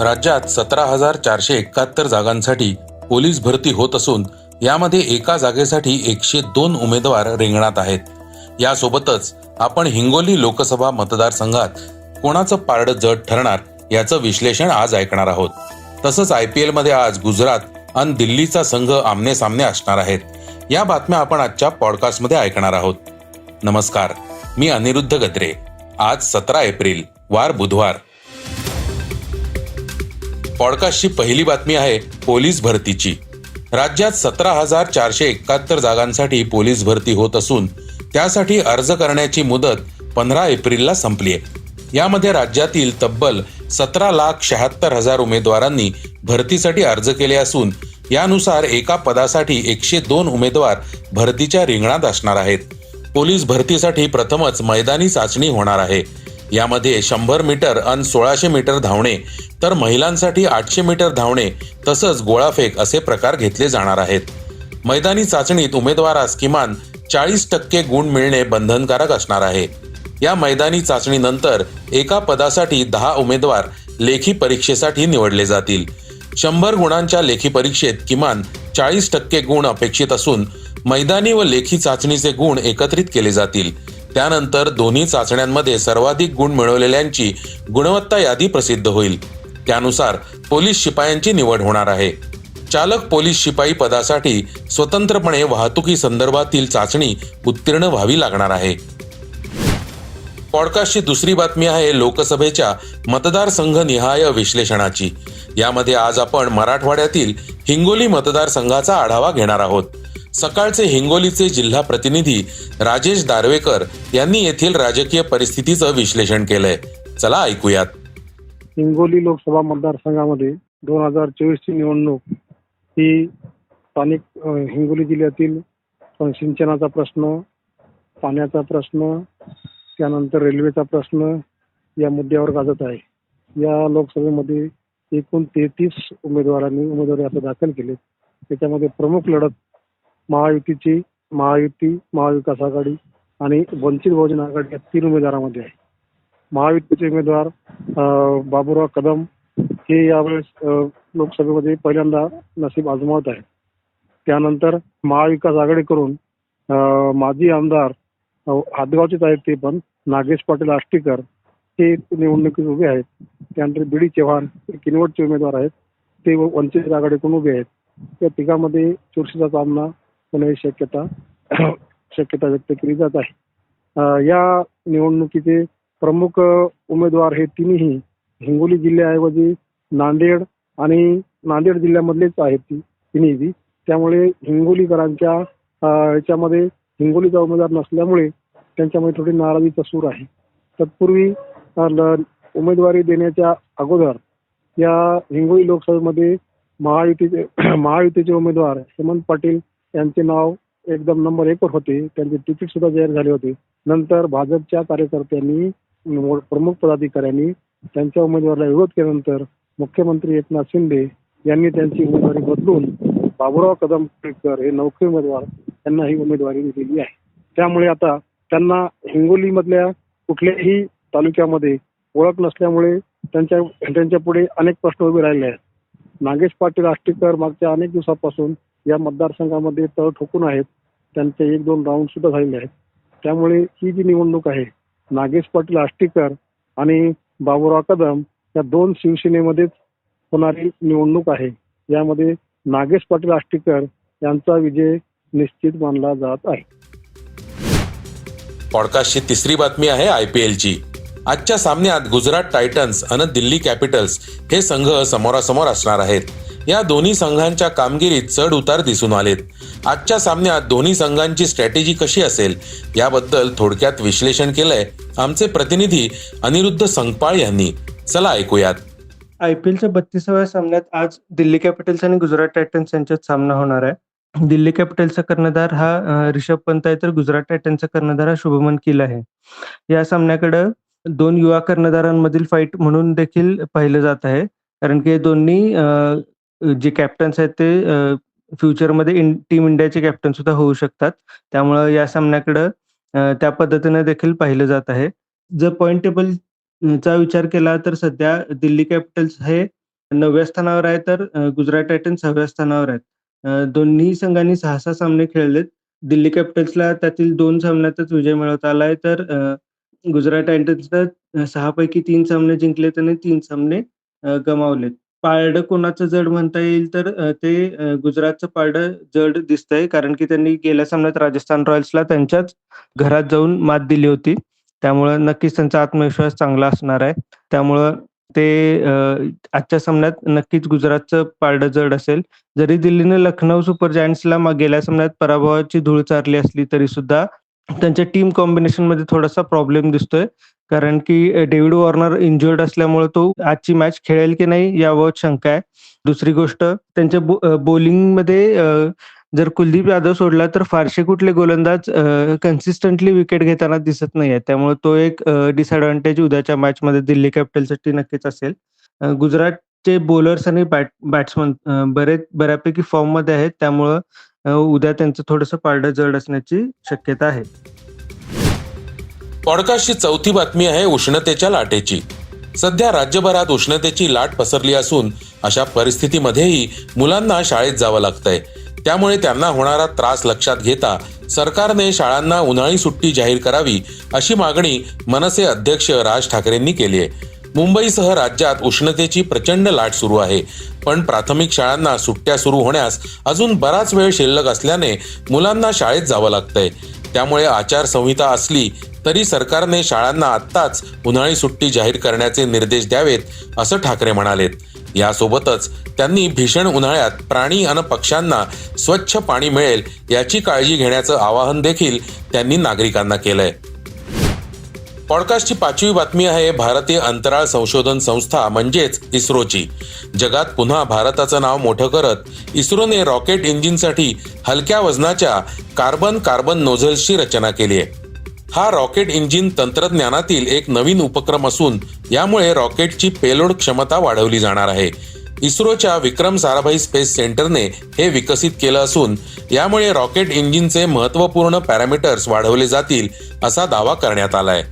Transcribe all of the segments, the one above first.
राज्यात सतरा हजार चारशे एकाहत्तर जागांसाठी पोलीस भरती होत असून यामध्ये एका जागेसाठी एकशे दोन उमेदवार रिंगणात आहेत. यासोबतच आपण हिंगोली लोकसभा मतदारसंघात कोणाचं पारडं जड ठरणार याचं विश्लेषण आज ऐकणार आहोत. तसंच आय पी एलमध्ये आज गुजरात आणि दिल्लीचा संघ आमने सामने असणार आहेत. या बातम्या आपण आजच्या पॉडकास्टमध्ये ऐकणार आहोत. नमस्कार मी अनिरुद्ध गद्रे. आज सतरा एप्रिल वार बुधवार. पॉडकास्टची पहिली बातमी आहे पोलीस भरतीची. राज्यात सतरा हजार चारशे एकाहत्तर जागांसाठी पोलीस भरती होत असून त्यासाठी अर्ज करण्याची मुदत पंधरा एप्रिलला संपली आहे. यामध्ये राज्यातील तब्बल सतरा लाख शहात्तर हजार उमेदवारांनी भरतीसाठी अर्ज केले असून यानुसार एका पदासाठी एकशे दोन उमेदवार भरतीच्या रिंगणात असणार आहेत. पोलीस भरतीसाठी प्रथमच मैदानी चाचणी होणार आहे. यामध्ये शंभर मीटर अन सोळाशे मीटर धावणे तर महिलांसाठी आठशे मीटर धावणे तसंच गोळाफेक असे प्रकार घेतले जाणार आहेत. मैदानी चाचणीत उमेदवारास किमान चाळीस टक्के गुण मिळणे बंधनकारक असणार आहे. या मैदानी चाचणीनंतर एका पदासाठी दहा उमेदवार लेखी परीक्षेसाठी निवडले जातील. शंभर गुणांच्या लेखी परीक्षेत किमान चाळीस टक्के गुण अपेक्षित असून मैदानी व लेखी चाचणीचे गुण एकत्रित केले जातील. त्यानंतर दोन्ही चाचण्यांमध्ये सर्वाधिक गुण मिळवलेल्यांची गुणवत्ता यादी प्रसिद्ध होईल. त्यानुसार पोलीस शिपायांची निवड होणार आहे. चालक पोलीस शिपाई पदासाठी स्वतंत्रपणे वाहतुकी संदर्भातील चाचणी उत्तीर्ण व्हावी लागणार आहे. पॉडकास्टची दुसरी बातमी आहे लोकसभेच्या मतदारसंघ निहाय विश्लेषणाची. यामध्ये आज आपण मराठवाड्यातील हिंगोली मतदारसंघाचा आढावा घेणार आहोत. सकाळचे हिंगोलीचे जिल्हा प्रतिनिधी राजेश दारवेकर यांनी येथील राजकीय परिस्थितीचं विश्लेषण केलंय. चला ऐकूयात. हिंगोली लोकसभा मतदारसंघामध्ये दोन हजार चोवीसची निवडणूक ही स्थानिक हिंगोली जिल्ह्यातील सिंचनाचा प्रश्न पाण्याचा प्रश्न त्यानंतर रेल्वेचा प्रश्न या मुद्द्यावर गाजत आहे. या लोकसभेमध्ये एकूण तेहतीस उमेदवारांनी उमेदवारी अर्ज दाखल केले त्याच्यामध्ये प्रमुख लढत महायुतीची महायुती महाविकास आघाडी आणि वंचित बहुजन आघाडी या तीन उमेदवारांमध्ये आहे. महायुतीचे उमेदवार बाबुराव कदम हे यावेळेस लोकसभेमध्ये पहिल्यांदा नसीब आजमावत आहेत. त्यानंतर महाविकास आघाडीकडून करून माजी आमदार अ, हातगावचेच आहेत ते पण नागेश पाटील आष्टीकर हे निवडणुकीत उभे आहेत. त्यानंतर बीडी चव्हाण हे किनवटचे उमेदवार आहेत. ते वंचित आघाडीकडून उभे आहेत. त्या तिघांमध्ये चुरशीचा सामना होण्याची शक्यता शक्यता व्यक्त केली जात आहे. या निवडणुकीचे प्रमुख उमेदवार हे तिन्ही हिंगोली जिल्ह्याऐवजी नांदेड आणि नांदेड जिल्ह्यामधलेच आहेत ती तिन्ही त्यामुळे हिंगोलीकरांच्या याच्यामध्ये हिंगोलीचा उमेदवार नसल्यामुळे त्यांच्यामध्ये थोडी नाराजीचा सूर आहे. तत्पूर्वी उमेदवारी देण्याच्या अगोदर या हिंगोली लोकसभेमध्ये महायुतीचे महायुतीचे उमेदवार हेमंत पाटील यांचे नाव एकदम नंबर एकवर होते. त्यांचे तिकीट सुद्धा जाहीर झाले होते. नंतर भाजपच्या कार्यकर्त्यांनी प्रमुख पदाधिकाऱ्यांनी त्यांच्या उमेदवाराला विरोध केल्यानंतर मुख्यमंत्री एकनाथ शिंदे यांनी त्यांची उमेदवारी बदलून बाबुराव कदम केळकर हे नौके उमेदवार त्यांना ही उमेदवारी दिलेली आहे. त्यामुळे आता त्यांना हिंगोलीमधल्या कुठल्याही तालुक्यामध्ये ओळख नसल्यामुळे त्यांच्या त्यांच्या पुढे अनेक प्रश्न उभे राहिले आहेत. नागेश पाटील आष्टीकर मागच्या अनेक दिवसापासून या मतदारसंघामध्ये तळ ठोकून आहेत. त्यांचे एक दोन राऊंड सुद्धा झालेले आहेत. त्यामुळे ही जी निवडणूक आहे नागेश पाटील आष्टीकर आणि बाबुराव कदम या दोन शिवसेनेमध्येच होणारी निवडणूक आहे. यामध्ये नागेश पाटील आष्टीकर यांचा विजय निश्चित मानला जात आहे. पॉडकास्टची तिसरी बातमी आहे आय पी एलची आजच्या सामन्यात गुजरात टायटन्स आणि दिल्ली कॅपिटल्स हे संघ समोरासमोर असणार आहेत. या दोन्ही संघांच्या कामगिरीत चढ उतार दिसून आलेत. आजच्या सामन्यात दोन्ही संघांची स्ट्रॅटेजी कशी असेल याबद्दल थोडक्यात विश्लेषण केलंय आमचे प्रतिनिधी अनिरुद्ध संगपाळ यांनी. चला ऐकूयात. आय पी एलच्या बत्तीसाव्या सामन्यात आज दिल्ली कॅपिटल्स आणि गुजरात टायटन्स यांच्यात सामना होणार आहे. दिल्ली कॅपिटल्सचा कर्णधार हा रिषभ पंत आहे तर गुजरात टायटन्सचा कर्णधार हा शुभमन किल आहे. या सामन्याकडे दोन युवा कर्णधारांमधील फाईट म्हणून देखील पाहिलं जात आहे. कारण की हे दोन्ही जे कॅप्टन्स आहेत ते फ्युचरमध्ये इन टीम इंडियाचे कॅप्टन सुद्धा होऊ शकतात त्यामुळं या सामन्याकडं त्या पद्धतीने देखील पाहिलं जात आहे जर पॉईंट टेबल चा विचार केला तर सध्या दिल्ली कॅपिटल्स हे नवव्या स्थानावर आहे तर गुजरात टायटन्स सहाव्या स्थानावर आहेत. दोन्ही संघांनी 6-6 सामने खेळलेत. दिल्ली कॅपिटल्सला त्यातील दोन सामन्यातच विजय मिळवता आलाय तर गुजरात टायटन्सला सहा पैकी तीन सामने जिंकलेत आणि तीन सामने गमावलेत. पारडं कोणाचं जड म्हणता येईल तर अ, ते अ, गुजरातचं पारडं जड दिसतंय कारण की त्यांनी गेल्या सामन्यात राजस्थान रॉयल्सला त्यांच्याच घरात जाऊन मात दिली होती. त्यामुळं नक्कीच त्यांचा आत्मविश्वास चांगला असणार आहे. त्यामुळं ते अ, आजच्या सामन्यात नक्कीच गुजरातचं पारडं जड असेल. जरी दिल्लीनं लखनौ सुपर जायंट्सला मा गेल्या सामन्यात पराभवाची धूळ चारली असली तरीसुद्धा त्यांच्या टीम कॉम्बिनेशनमध्ये थोडासा प्रॉब्लेम दिसतोय. कारण की डेव्हिड वॉर्नर इंज्युर्ड असल्यामुळे तो आजची मॅच खेळेल की नाही यावर शंका आहे. दुसरी गोष्ट त्यांच्या बो अ, जर कुलदीप यादव सोडला तर फारसे कुठले गोलंदाज कन्सिस्टंटली विकेट घेताना दिसत नाहीये. त्यामुळे तो एक डिसएडव्हान्टेज उद्याच्या मॅचमध्ये दिल्ली कॅपिटलसाठी नक्कीच असेल. गुजरातचे बॉलर्स आणि बॅट बॅट्समन बरेच बऱ्यापैकी फॉर्ममध्ये आहेत. त्यामुळं उद्या त्यांचं थोडंसं पारडं जड असण्याची शक्यता आहे. पॉडकास्टची चौथी बातमी आहे उष्णतेच्या लाटेची. सध्या राज्यभरात उष्णतेची लाट पसरली असून अशा परिस्थितीमध्येही मुलांना शाळेत जावं लागतंय. त्यामुळे त्यांना होणारा त्रास लक्षात घेता सरकारने शाळांना उन्हाळी सुट्टी जाहीर करावी अशी मागणी मनसे अध्यक्ष राज ठाकरेंनी केली आहे. मुंबईसह राज्यात उष्णतेची प्रचंड लाट सुरू आहे. पण प्राथमिक शाळांना सुट्ट्या सुरू होण्यास अजून बराच वेळ शिल्लक असल्याने मुलांना शाळेत जावं लागतंय. त्यामुळे आचारसंहिता असली तरी सरकारने शाळांना आत्ताच उन्हाळी सुट्टी जाहीर करण्याचे निर्देश द्यावेत असं ठाकरे म्हणालेत. यासोबतच त्यांनी भीषण उन्हाळ्यात प्राणी आणि पक्ष्यांना स्वच्छ पाणी मिळेल याची काळजी घेण्याचं आवाहन देखील त्यांनी नागरिकांना केलंय. पॉडकास्टची पाचवी बातमी आहे भारतीय अंतराळ संशोधन संस्था म्हणजेच इस्रोची. जगात पुन्हा भारताचं नाव मोठं करत इस्रोने रॉकेट इंजिनसाठी हलक्या वजनाच्या कार्बन कार्बन नोझल्सची रचना केली आहे. हा रॉकेट इंजिन तंत्रज्ञानातील एक नवीन उपक्रम असून यामुळे रॉकेटची पेलोड क्षमता वाढवली जाणार आहे. इस्रोच्या विक्रम साराभाई स्पेस सेंटरने हे विकसित केलं असून यामुळे रॉकेट इंजिनचे महत्त्वपूर्ण पॅरामीटर्स वाढवले जातील असा दावा करण्यात आलाय.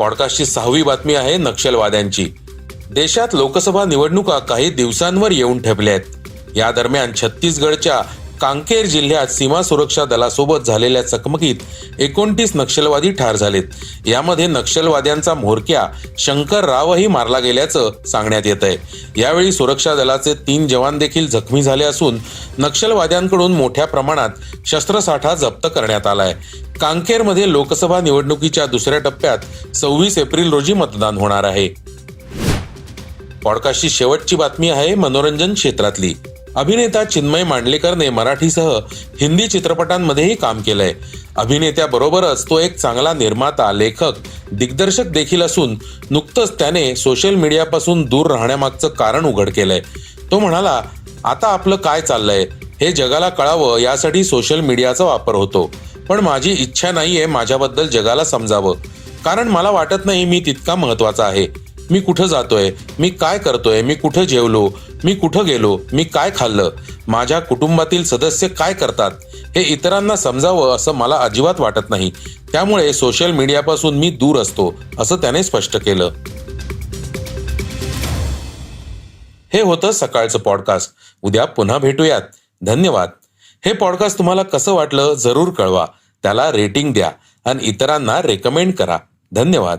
पॉडकास्टची सहावी बातमी आहे नक्षलवाद्यांची. देशात लोकसभा निवडणुका काही दिवसांवर येऊन ठेपल्या आहेत. या दरम्यान छत्तीसगडच्या कांकेर जिल्ह्यात सीमा सुरक्षा दलासोबत झालेल्या चकमकीत एकोणतीस नक्षलवादी ठार झालेत. यामध्ये नक्षलवाद्यांचा म्होरक्या शंकर रावही मारला गेल्याचं सांगण्यात येत आहे. यावेळी सुरक्षा दलाचे तीन जवान देखील जखमी झाले असून नक्षलवाद्यांकडून मोठ्या प्रमाणात शस्त्रसाठा जप्त करण्यात आलाय. कांकेरमध्ये लोकसभा निवडणुकीच्या दुसऱ्या टप्प्यात सव्वीस एप्रिल रोजी मतदान होणार आहे. पॉडकास्टची शेवटची बातमी आहे मनोरंजन क्षेत्रातली. अभिनेता चिन्मय मांडलेकरने मराठीसह हिंदी चित्रपटांमध्येही काम केलंय. अभिनेत्याबरोबरच तो एक चांगला निर्माता, लेखक, दिग्दर्शक देखील असून नुकतंच त्याने सोशल मीडियापासून दूर राहण्यामागचं कारण उघड केलंय. तो म्हणाला, आता आपलं काय चाललंय हे जगाला कळावं यासाठी सोशल मीडियाचा वापर होतो. पण माझी इच्छा नाहीये माझ्याबद्दल जगाला समजावं. कारण मला वाटत नाही मी तितका महत्त्वाचा आहे. मी कुठं जातोय, मी काय करतोय, मी कुठं जेवलो, मी कुठं गेलो, मी काय खाल्लं, माझ्या कुटुंबातील सदस्य काय करतात हे इतरांना समजावं असं मला अजिबात वाटत नाही. त्यामुळे सोशल मीडियापासून मी दूर असतो असं त्याने स्पष्ट केलं. हे होतं सकाळचं पॉडकास्ट. उद्या पुन्हा भेटूयात. धन्यवाद. हे पॉडकास्ट तुम्हाला कसं वाटलं जरूर कळवा. त्याला रेटिंग द्या आणि इतरांना रेकमेंड करा. धन्यवाद.